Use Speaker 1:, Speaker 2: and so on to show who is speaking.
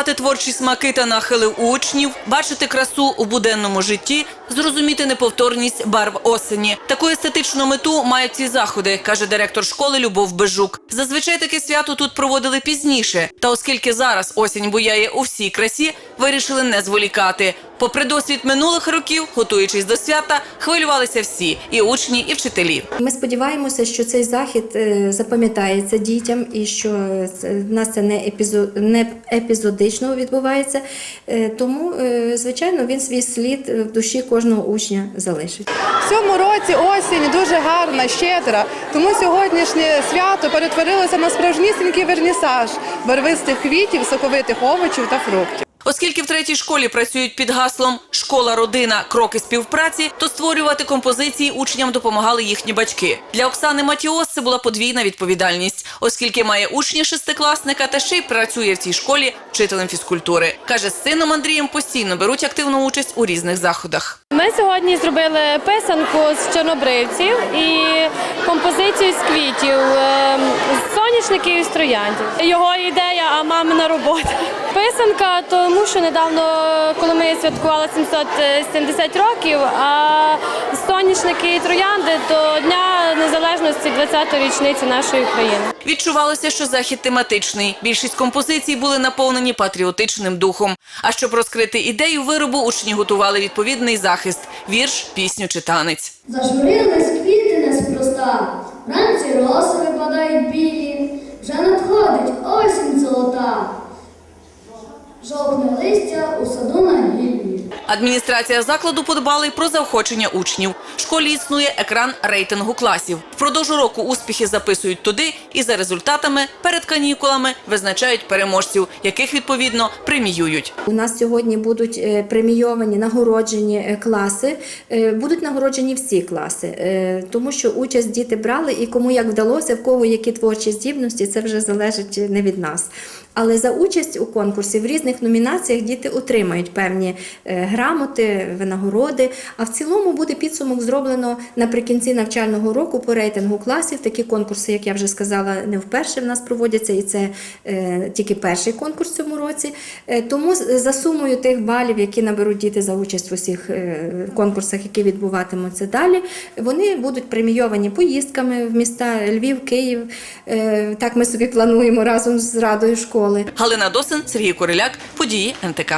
Speaker 1: відчувати творчі смаки та нахили учнів, бачити красу у буденному житті, зрозуміти неповторність барв осені. Таку естетичну мету мають ці заходи, каже директор школи Любов Бежук. Зазвичай таке свято тут проводили пізніше. Та оскільки зараз осінь буяє у всій красі, вирішили не зволікати. Попри досвід минулих років, готуючись до свята, хвилювалися всі і учні, і вчителі.
Speaker 2: Ми сподіваємося, що цей захід е, запам'ятається дітям і що в нас це не, епізо, не епізодично відбувається. Е, Тому, е, звичайно, він свій слід в душі кожного учня залишить.
Speaker 3: В цьому році осінь дуже гарна, щедра. Тому сьогоднішнє свято перетворилося на справжнісінький вернісаж барвистих квітів, соковитих овочів та фруктів.
Speaker 1: Оскільки в третій школі працюють під гаслом Школа, родина, кроки співпраці, то створювати композиції учням допомагали їхні батьки. Для Оксани Матіос це була подвійна відповідальність, оскільки має учня шестикласника та ще й працює в цій школі вчителем фізкультури. каже, з сином Андрієм постійно беруть активну участь у різних заходах.
Speaker 4: Ми сьогодні зробили писанку з чорнобривців і композицію з квітів, ем, з соняшників і з трояндів. Його ідея, а мамина робота. Писанка, тому що недавно, коли ми святкували 770 років, а соняшники і троянди до Дня Незалежності 20-ї річниці нашої країни.
Speaker 1: Відчувалося, що захід тематичний. Більшість композицій були наповнені патріотичним духом. А щоб розкрити ідею виробу, учні готували відповідний захист: вірш, пісню чи танець.
Speaker 5: Зажурились квіти неспроста, вранці роси жовтне листя у саду на гіллі.
Speaker 1: Адміністрація закладу подбала й про заохочення учнів. В школі існує екран рейтингу класів. Впродовж року успіхи записують туди і за результатами перед канікулами визначають переможців, яких відповідно преміюють.
Speaker 2: У нас сьогодні будуть е, премійовані, нагороджені е, класи, Е, будуть нагороджені всі класи, тому що участь діти брали і кому як вдалося, в кого які творчі здібності, це вже залежить не від нас. Але за участь у конкурсі в різних номінаціях діти отримають певні е, грамоти, винагороди. А в цілому буде підсумок зроблено наприкінці навчального року по рейтингу класів. Такі конкурси, як я вже сказала, не вперше в нас проводяться, і це е, тільки перший конкурс в цьому році. Е, тому за сумою тих балів, які наберуть діти за участь в усіх конкурсах, які відбуватимуться далі, вони будуть премійовані поїздками в міста Львів, Київ. Так ми собі плануємо разом з радою школи.
Speaker 1: Галина Досин, Сергій Куриляк, події НТК.